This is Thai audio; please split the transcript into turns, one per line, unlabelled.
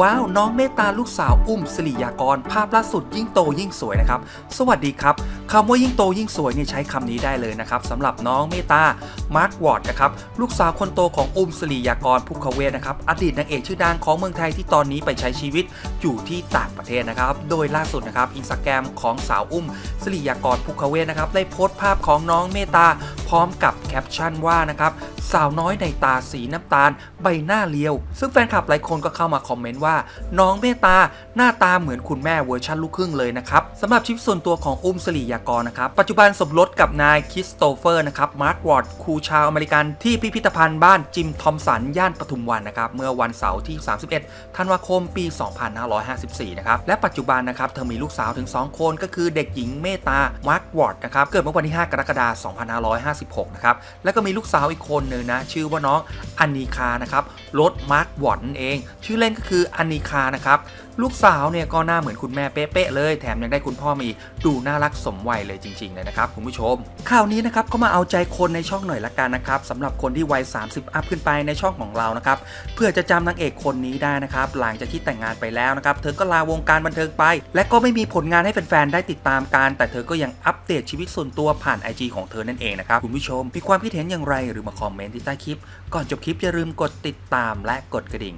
ว้าวน้องเมตตาลูกสาวอุ้มสิริยากร ภาพล่าสุดยิ่งโตยิ่งสวยนะครับ สวัสดีครับคำว่ายิ่งโตยิ่งสวยเนี่ยใช้คำนี้ได้เลยนะครับสำหรับน้องเมตตามาร์กวอร์ดนะครับลูกสาวคนโตของอุ้มสิริยากรภูเขาเวนะครับอดีตนางเอกชื่อดังของเมืองไทยที่ตอนนี้ไปใช้ชีวิตอยู่ที่ต่างประเทศนะครับ โดยล่าสุดนะครับอินสตาแกรมของสาวอุ้มสิริยากรภูเขาเวนะครับได้โพสต์ภาพของน้องเมตตาพร้อมกับแคปชั่นว่านะครับสาวน้อยในตาสีน้ำตาล ใบหน้าเลียว ซึ่งแฟนคลับหลายคนก็เข้ามาคอมเมนต์ว่าน้องเมตตาหน้าตาเหมือนคุณแม่เวอร์ชันลูกครึ่งเลยนะครับสำหรับชีวิตส่วนตัวของอุ้มสลียากรนะครับ ปัจจุบันสมรสกับนายคริสโตเฟอร์นะครับมาร์ควอร์ดครูชาวอเมริกันที่พิพิธภัณฑ์บ้านจิมทอมสันย่านปทุมวันนะครับเมื่อวันเสาร์ที่ 31 ธันวาคมปี 2554 นะครับและปัจจุบันนะครับเธอมีลูกสาวถึง 2 คนก็คือเด็กหญิงเมตตามาร์ควอร์ดนะครับเกิดเมื่อวันที่ 5 กรกฎาคม 2556 นะครับแล้วก็มีลูกสาวอีกคนหนึ่งนะชื่อว่าน้องอันนีคานะครับรถมาร์ควอร์ดนั่นเอง ชื่อเล่นก็คืออันนีคานะครับลูกสาวเนี่ยก็หน้าเหมือนคุณแม่เป๊ะๆเลย แถมยังได้คุณพ่อมีดูน่ารักสมวัยเลยจริงๆเลยนะครับคุณผู้ชม ข่าวนี้นะครับก็มาเอาใจคนในช่องหน่อยละกันนะครับสำหรับคนที่วัย 30 อัพขึ้นไปในช่องของเรานะครับเพื่อจะจำนางเอกคนนี้ได้นะครับหลังจากที่แต่งงานไปแล้วนะครับเธอก็ลาวงการบันเทิงไป และก็ไม่มีผลงานให้แฟนๆได้ติดตามกันแต่เธอก็ยังอัปเดตชีวิตส่วนตัวผ่าน IG ของเธอนั่นเองนะครับคุณผู้ชมมีความคิดเห็นอย่างไรหรือมาคอมเมนต์ที่ใต้คลิป ก่อนจบคลิปอย่าลืมกดติดตามและกดกระดิ่ง